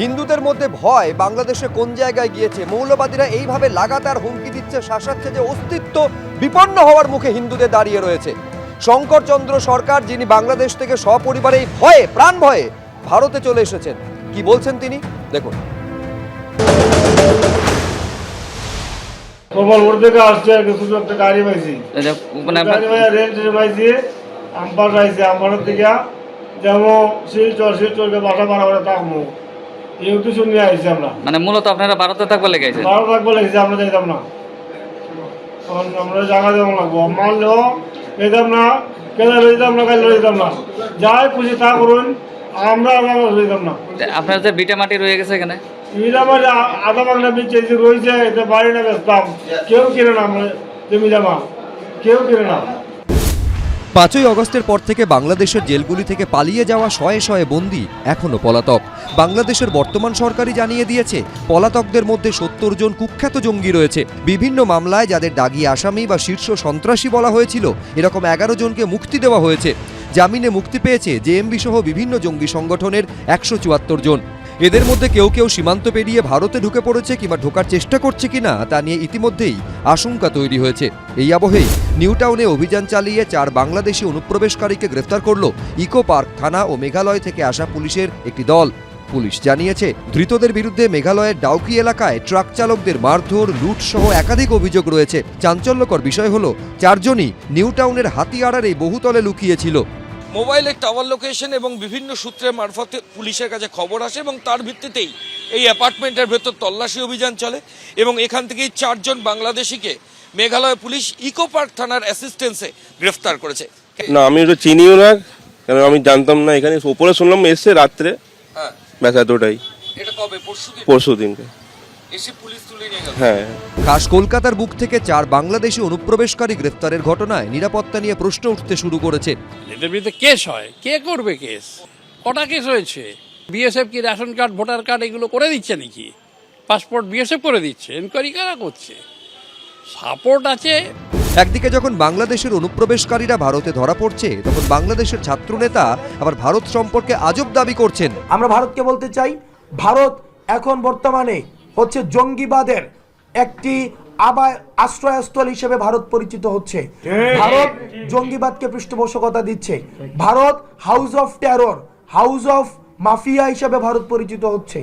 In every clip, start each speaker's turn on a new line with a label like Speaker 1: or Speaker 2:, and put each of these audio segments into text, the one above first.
Speaker 1: হিন্দুদের মধ্যে ভয় বাংলাদেশে কোন জায়গায় গিয়েছে? মৌলবাদীরা এইভাবে লাগাতার হুমকি দিচ্ছে শাসাচ্ছে যে অস্তিত্ব বিপন্ন হওয়ার মুখে হিন্দুদের দাঁড়িয়ে রয়েছে। শঙ্করচন্দ্র সরকার যিনি বাংলাদেশ থেকে সপরিবারে এই ভয়ে প্রাণ ভয়ে ভারতে চলে এসেছেন কি বলছেন তিনি? দেখুন।
Speaker 2: কমলপুর থেকে আসছে একটা গাড়ি পাইছি।
Speaker 3: মানে
Speaker 2: গাড়ি পাই পাইছি পাইছি থেকে যাব শিলচর শিলচরকে বাসা করে থাকব এই উদ্দেশ্য নিয়ে আসছি আমরা।
Speaker 3: মানে মূলত আপনারা ভারতে থাকবে লেগেছে
Speaker 2: ভালো থাকব লেগেছি আমরা যাইতাম না। আমরা জায়গা দেবো লাগবো। মানলেও যেতাম না। কেদার যেতাম না কাল যেতাম না। যাই খুশি তা করুন আমরা আমরা যেতাম না।
Speaker 3: আপনার যে বিটা মাটি রয়ে গেছে এখানে?
Speaker 2: আমার আধা বাংলা যে রয়েছে এটা বাড়ি না বেচতাম। কেউ কিনে না আমরা জমি জামা কেউ কিনে না।
Speaker 1: পাঁচই অগস্টের পর থেকে বাংলাদেশের জেলগুলি থেকে পালিয়ে যাওয়া শয়ে শয়ে বন্দি এখনও পলাতক। বাংলাদেশের বর্তমান সরকারই জানিয়ে দিয়েছে, পলাতকদের মধ্যে সত্তর জন কুখ্যাত জঙ্গি রয়েছে। বিভিন্ন মামলায় যাদের দাগি আসামি বা শীর্ষ সন্ত্রাসী বলা হয়েছিল, এরকম এগারো জনকে মুক্তি দেওয়া হয়েছে। জামিনে মুক্তি পেয়েছে জেএমবি সহ বিভিন্ন জঙ্গি সংগঠনের একশো চুয়াত্তর জন। এদের মধ্যে কেউ কেউ সীমান্ত পেরিয়ে ভারতে ঢুকে পড়েছে কিংবা ঢোকার চেষ্টা করছে কিনা তা নিয়ে ইতিমধ্যেই আশঙ্কা তৈরি হয়েছে। এই আবহেই নিউ টাউনে অভিযান চালিয়ে চার বাংলাদেশি অনুপ্রবেশকারীকে গ্রেফতার করল ইকো পার্ক থানা ও মেঘালয় থেকে আসা পুলিশের একটি দল। পুলিশ জানিয়েছে, ধৃতদের বিরুদ্ধে মেঘালয়ের ডাউকি এলাকায় ট্রাক চালকদের মারধর লুট সহ একাধিক অভিযোগ রয়েছে। চাঞ্চল্যকর বিষয় হল, চারজনই নিউ টাউনের হাতিয়াড়ার এই বহুতলে লুকিয়েছিল
Speaker 4: মোবাইলের টাওয়ার লোকেশন এবং বিভিন্ন সূত্রের মারফতে পুলিশের কাছে খবর আসে এবং তার ভিত্তিতেই এই অ্যাপার্টমেন্টের ভেতর তল্লাশি অভিযান চলে এবং এখান থেকেই চারজন বাংলাদেশিকে মেঘালয় পুলিশ ইকো পার্ক থানার অ্যাসিস্ট্যান্সে গ্রেফতার করেছে।
Speaker 5: না আমি ওটা চিনিও না কারণ আমি জানতাম না এখানে। ওপরে শুনলাম এসছে রাত্রে।
Speaker 4: হ্যাঁ।
Speaker 5: ব্যাস এতটাই।
Speaker 4: এটা কবে? পরশু
Speaker 5: পরশু দিনকে।
Speaker 4: এসে পুলিশ তুলে নিয়ে গেল।
Speaker 5: হ্যাঁ।
Speaker 1: খাস কলকাতার বুক থেকে চার বাংলাদেশি অনুপ্রবেশকারী গ্রেফতারের ঘটনায় নিরাপত্তা নিয়ে প্রশ্ন উঠতে শুরু করেছে।
Speaker 6: এদের বিরুদ্ধে কেস হয়। কে করবে কেস? কটা কেস হয়েছে? বিএসএফ কি রেশন কার্ড ভোটার কার্ড এগুলো করে দিচ্ছে নাকি? পাসপোর্ট বিএসএফ করে দিচ্ছে? এনকোয়ারি কারা করছে? সাপোর্ট আছে?
Speaker 1: একদিকে যখন বাংলাদেশের অনুপ্রবেশকারীরা ভারতে ধরা পড়ছে তখন বাংলাদেশের ছাত্রনেতা আবার ভারত সম্পর্কে আজব দাবি করছেন।
Speaker 7: আমরা ভারতকে বলতে চাই ভারত এখন বর্তমানে হচ্ছে জঙ্গিবাদের একটি আবার আশ্রয়স্থল হিসেবে ভারত পরিচিত হচ্ছে। ভারত জঙ্গিবাদকে পৃষ্ঠপোষকতা দিচ্ছে। Bharat house of terror house of mafia হিসেবে ভারত পরিচিত হচ্ছে।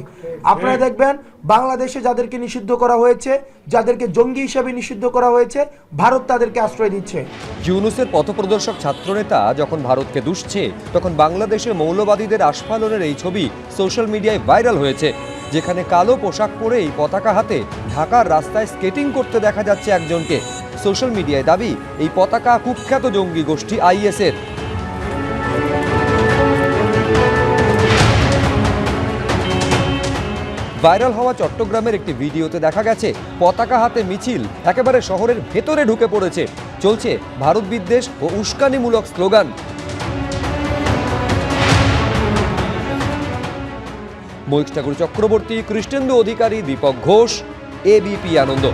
Speaker 7: আপনারা দেখবেন বাংলাদেশে যাদেরকে নিষিদ্ধ করা হয়েছে যাদেরকে জঙ্গি হিসেবে নিষিদ্ধ করা হয়েছে ভারত তাদেরকে আশ্রয় দিচ্ছে।
Speaker 1: ইউনুসের পথপ্রদর্শক ছাত্রনেতা যখন ভারতকে দুষছে তখন বাংলাদেশে মৌলবাদীদের আস্ফালনের এই ছবি সোশ্যাল মিডিয়ায় ভাইরাল হয়েছে। যেখানে কালো পোশাক পরে এই পতাকা হাতে ঢাকার রাস্তায় স্কেটিং করতে দেখা যাচ্ছে একজনকে। সোশ্যাল মিডিয়ায় দাবি, এই পতাকা কুখ্যাত জঙ্গি গোষ্ঠী আইএসের। ভাইরাল হওয়া চট্টগ্রামের একটি ভিডিওতে দেখা গেছে, পতাকা হাতে মিছিল একেবারে শহরের ভেতরে ঢুকে পড়েছে। চলছে ভারত বিদ্বেষ ও উস্কানিমূলক স্লোগান। মৈক ঠাকুর চক্রবর্তী কৃষ্ণেন্দু অধিকারী দীপক ঘোষ এবিপি আনন্দ।